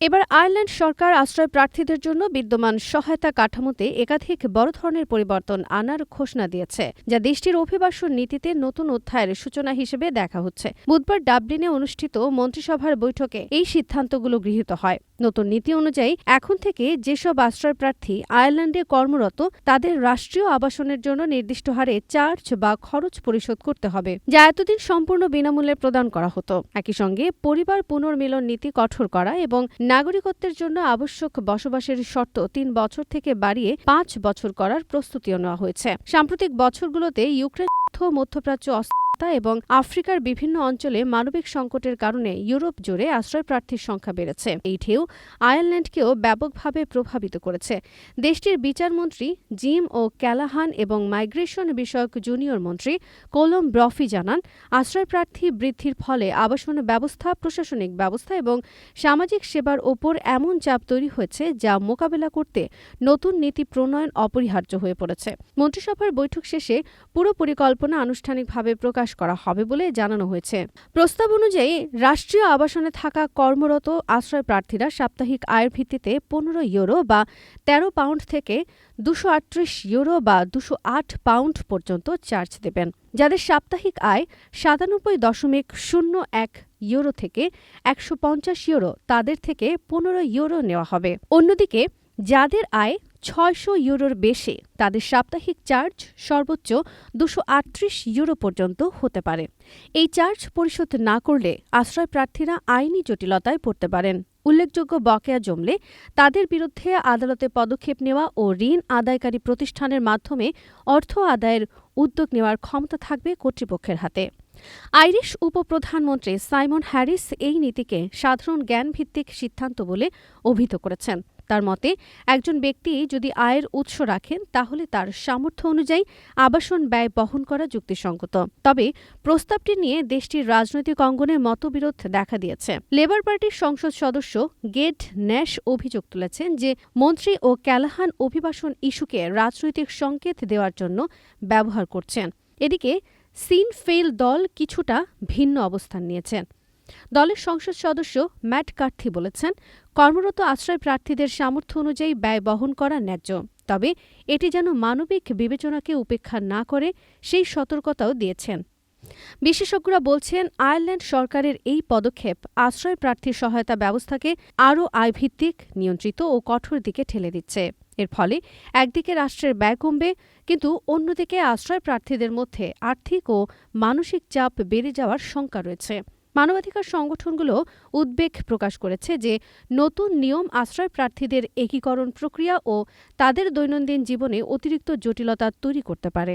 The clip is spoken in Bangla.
এবার আয়ারল্যান্ড সরকার আশ্রয় প্রার্থীদের জন্য বিদ্যমান সহায়তা কাঠামোতে একাধিক বড় ধরনের পরিবর্তন আনার ঘোষণা দিয়েছে, যা দেশটির অভিবাসন নীতিতে নতুন অধ্যায়ের সূচনা হিসেবে দেখা হচ্ছে। বুধবার ডাবলিনে অনুষ্ঠিত মন্ত্রিসভার বৈঠকে এই সিদ্ধান্তগুলো গৃহীত হয়। নতুন নীতি অনুযায়ী এখন থেকে যেসব আশ্রয় প্রার্থী আয়ারল্যান্ডে কর্মরত, তাদের রাষ্ট্রীয় আবাসনের জন্য নির্দিষ্ট হারে চার্জ বা খরচ পরিশোধ করতে হবে, যা এতদিন সম্পূর্ণ বিনামূল্যে প্রদান করা হতো। একই সঙ্গে পরিবার পুনর্মিলন নীতি কঠোর করা এবং নাগরিকত্বের জন্য আবশ্যক বসবাসের শর্ত তিন বছর থেকে বাড়িয়ে পাঁচ বছর করার প্রস্তুতিও নেওয়া হয়েছে। সাম্প্রতিক বছরগুলোতে ইউক্রেন মধ্যপ্রাচ্য অস্থিরতা এবং আফ্রিকার বিভিন্ন অঞ্চলে মানবিক সংকটের কারণে ইউরোপ জুড়ে আশ্রয়প্রার্থীর সংখ্যা বেড়েছে। এই ঢেউ আয়ারল্যান্ডকেও ব্যাপকভাবে প্রভাবিত করেছে। দেশটির বিচারমন্ত্রী জিম ও ক্যালাহান এবং মাইগ্রেশন বিষয়ক জুনিয়র মন্ত্রী কোলম ব্রফি জানান, আশ্রয়প্রার্থী বৃদ্ধির ফলে আবাসন ব্যবস্থা, প্রশাসনিক ব্যবস্থা এবং সামাজিক সেবার ওপর এমন চাপ তৈরি হয়েছে যা মোকাবেলা করতে নতুন নীতি প্রণয়ন অপরিহার্য হয়ে পড়েছে। মন্ত্রিসভার বৈঠক শেষে পুরো পরিকল্পনা আনুষ্ঠানিকভাবে প্রকাশ করা হবে বলে জানানো হয়েছে। প্রস্তাব অনুযায়ী, রাষ্ট্রীয় আবাসনে থাকা কর্মরত আশ্রয় প্রার্থীরা সাপ্তাহিক আয়ের ভিত্তিতে পনেরো ইউরো বা তেরো পাউন্ড থেকে দুশো আটত্রিশ ইউরো বা দুশো আট পাউন্ড পর্যন্ত চার্জ দেবেন, যাদের সাপ্তাহিক আয় সাতানব্বই দশমিক শূন্য এক ইউরো থেকে একশো পঞ্চাশ ইউরো, তাদের থেকে পনেরো ইউরো নেওয়া হবে। অন্যদিকে, যাদের আয় ছয়শো ইউরোর বেশি, তাদের সাপ্তাহিক চার্জ সর্বোচ্চ দুশো ইউরো পর্যন্ত হতে পারে। এই চার্জ পরিশোধ না করলে আশ্রয় প্রার্থীরা আইনি জটিলতায় পড়তে পারেন। উল্লেখযোগ্য বকেয়া জমলে তাদের বিরুদ্ধে আদালতে পদক্ষেপ নেওয়া ও ঋণ আদায়কারী প্রতিষ্ঠানের মাধ্যমে অর্থ আদায়ের উদ্যোগ নেওয়ার ক্ষমতা থাকবে কর্তৃপক্ষের হাতে। আইরিশ উপপ্রধানমন্ত্রী সাইমন হ্যারিস এই নীতিকে সাধারণ জ্ঞানভিত্তিক সিদ্ধান্ত বলে অভিহিত করেছেন। তার মতে, একজন ব্যক্তি যদি আয়ের উৎস রাখেন, তাহলে তার সামর্থ্য অনুযায়ী আবাসন ব্যয় বহন করা যুক্তিসঙ্গত। তবে প্রস্তাবটি নিয়ে দেশটির রাজনৈতিক অঙ্গনে মতবিরোধ দেখা দিয়েছে। লেবার পার্টির সংসদ সদস্য গেড ন্যাশ অভিযোগ তুলেছেন যে, মন্ত্রী ও ক্যালাহান অভিবাসন ইস্যুকে রাজনৈতিক সংকেত দেওয়ার জন্য ব্যবহার করছেন। এদিকে সিন ফেইল দল কিছুটা ভিন্ন অবস্থান নিয়েছেন দলের সংসদ সদস্য ম্যাট কার্থি বলেছেন, কর্মরত আশ্রয় প্রার্থীদের সামর্থ্য অনুযায়ী ব্যয় বহন করা ন্যায্য, তবে এটি যেন মানবিক বিবেচনাকে উপেক্ষা না করে সেই সতর্কতাও দিয়েছেন। বিশেষজ্ঞরা বলছেন, আয়ারল্যান্ড সরকারের এই পদক্ষেপ আশ্রয় প্রার্থীর সহায়তা ব্যবস্থাকে আরও আয়ভিত্তিক, নিয়ন্ত্রিত ও কঠোর দিকে ঠেলে দিচ্ছে। এর ফলে একদিকে রাষ্ট্রের ব্যয় কমবে, কিন্তু অন্যদিকে আশ্রয় প্রার্থীদের মধ্যে আর্থিক ও মানসিক চাপ বেড়ে যাওয়ার শঙ্কা রয়েছে। মানবাধিকার সংগঠনগুলো উদ্বেগ প্রকাশ করেছে যে নতুন নিয়ম আশ্রয় প্রার্থীদের একীকরণ প্রক্রিয়া ও তাদের দৈনন্দিন জীবনে অতিরিক্ত জটিলতা তৈরি করতে পারে।